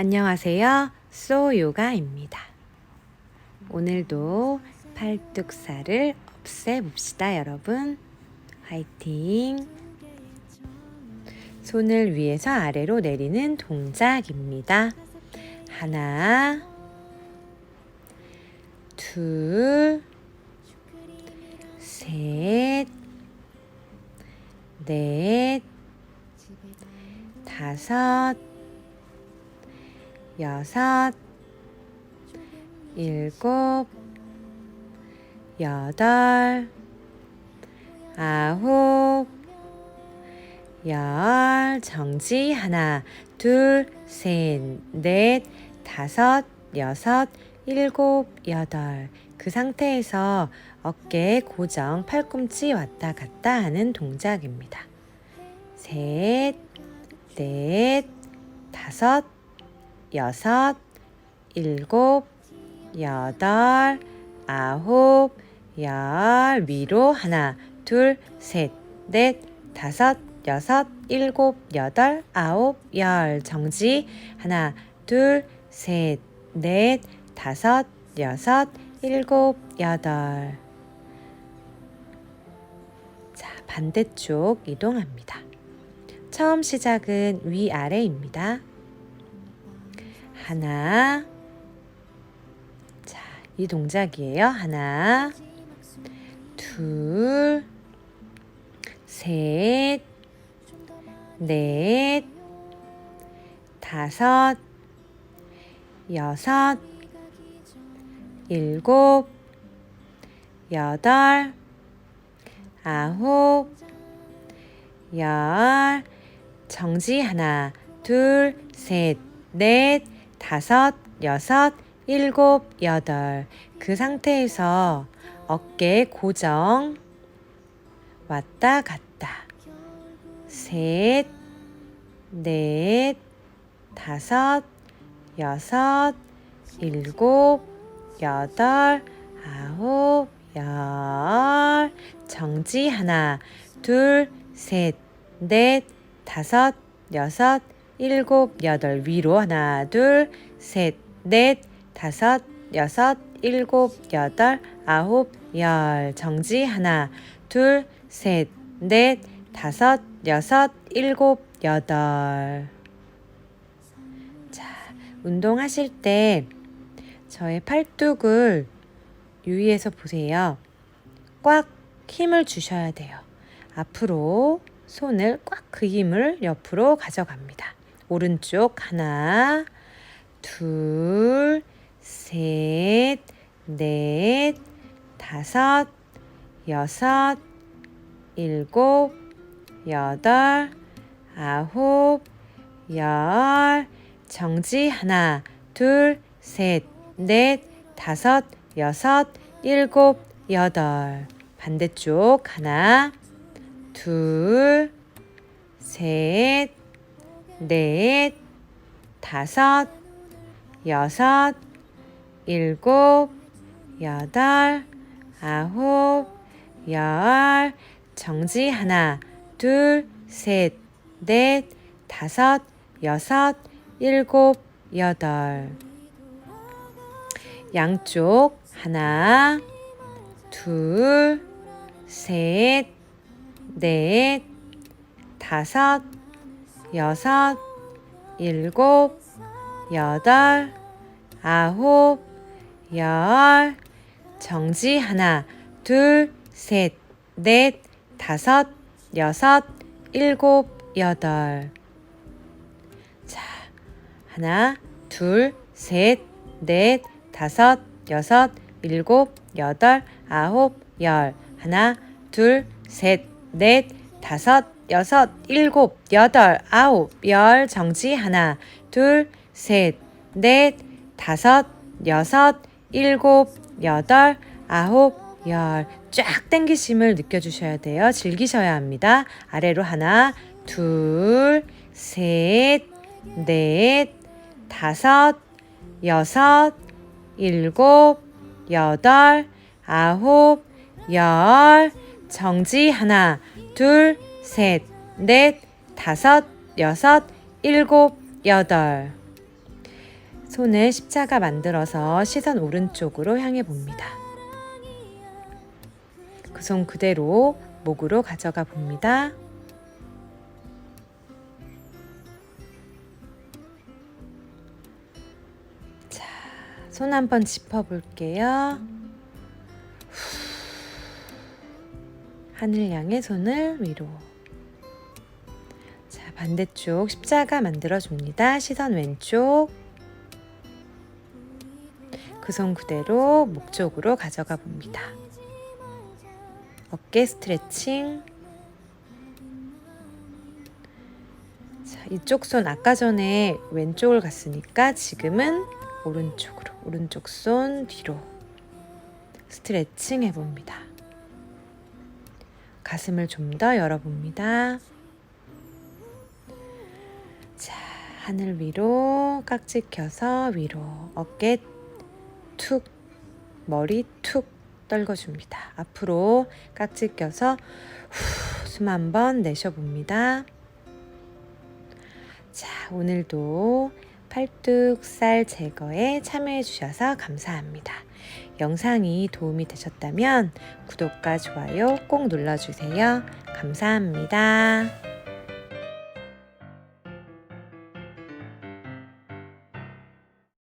안녕하세요. 소요가입니다. 오늘도 팔뚝살을 없애봅시다, 여러분. 화이팅! 손을 위에서 아래로 내리는 동작입니다. 하나, 둘, 셋, 넷, 다섯, 여섯, 일곱, 여덟, 아홉, 열, 정지, 하나, 둘, 셋, 넷, 다섯, 여섯, 일곱, 여덟. 그 상태에서 어깨 고정, 팔꿈치 왔다 갔다 하는 동작입니다. 셋, 넷, 다섯, 여섯, 일곱, 여덟, 아홉, 열, 위로 하나, 둘, 셋, 넷, 다섯, 여섯, 일곱, 여덟, 아홉, 열, 정지, 하나, 둘, 셋, 넷, 다섯, 여섯, 일곱, 여덟. 자, 반대쪽 이동합니다. 처음 시작은 위아래입니다. 하나. 자, 이 동작이에요. 하나, 둘, 셋, 넷, 다섯, 여섯, 일곱, 여덟, 아홉, 열, 정지 하나, 둘, 셋, 넷, 다섯, 여섯, 일곱, 여덟. 그 상태에서 어깨 고정. 왔다 갔다. 셋, 넷, 다섯, 여섯, 일곱, 여덟, 아홉, 열. 정지 하나, 둘, 셋, 넷, 다섯, 여섯, 일곱, 여덟. 위로 하나, 둘, 셋, 넷, 다섯, 여섯, 일곱, 여덟, 아홉, 열. 정지 하나, 둘, 셋, 넷, 다섯, 여섯, 일곱, 여덟. 자, 운동하실 때 저의 팔뚝을 유의해서 보세요. 꽉 힘을 주셔야 돼요. 앞으로 손을 꽉 그 힘을 옆으로 가져갑니다. 오른쪽 하나, 둘, 셋, 넷, 다섯, 여섯, 일곱, 여덟, 아홉, 열, 정지 하나, 둘, 셋, 넷, 다섯, 여섯, 일곱, 여덟. 반대쪽 하나, 둘, 셋, 넷, 다섯, 여섯, 일곱, 여덟, 아홉, 열, 정지 하나, 둘, 셋, 넷, 다섯, 여섯, 일곱, 여덟. 양쪽 하나, 둘, 셋, 넷, 다섯, 여섯, 일곱, 여덟, 아홉, 열. 정지 하나, 둘, 셋, 넷, 다섯, 여섯, 일곱, 여덟. 자, 하나, 둘, 셋, 넷, 다섯, 여섯, 일곱, 여덟, 아홉, 열. 하나, 둘, 셋, 넷, 다섯, 여섯, 일곱, 여덟, 아홉, 열. 정지 하나, 둘, 셋, 넷, 다섯, 여섯, 일곱, 여덟, 아홉, 열. 쫙 당기심을 느껴주셔야 돼요. 즐기셔야 합니다. 아래로 하나, 둘, 셋, 넷, 다섯, 여섯, 일곱, 여덟, 아홉, 열. 정지 하나, 둘, 셋, 넷, 다섯, 여섯, 일곱, 여덟. 손을 십자가 만들어서 시선 오른쪽으로 향해 봅니다. 그 손 그대로 목으로 가져가 봅니다. 자, 손 한번 짚어 볼게요. 하늘 향해 손을 위로. 자, 반대쪽 십자가 만들어 줍니다. 시선 왼쪽. 그 손 그대로 목 쪽으로 가져가 봅니다. 어깨 스트레칭. 자, 이쪽 손 아까 전에 왼쪽을 갔으니까 지금은 오른쪽으로, 오른쪽 손 뒤로 스트레칭 해봅니다. 가슴을 좀 더 열어봅니다. 하늘 위로 깍지 껴서 위로 어깨 툭 머리 툭 떨궈줍니다. 앞으로 깍지 껴서 숨한번 내쉬어봅니다. 자, 오늘도 팔뚝살 제거에 참여해 주셔서 감사합니다. 영상이 도움이 되셨다면 구독과 좋아요 꼭 눌러주세요. 감사합니다.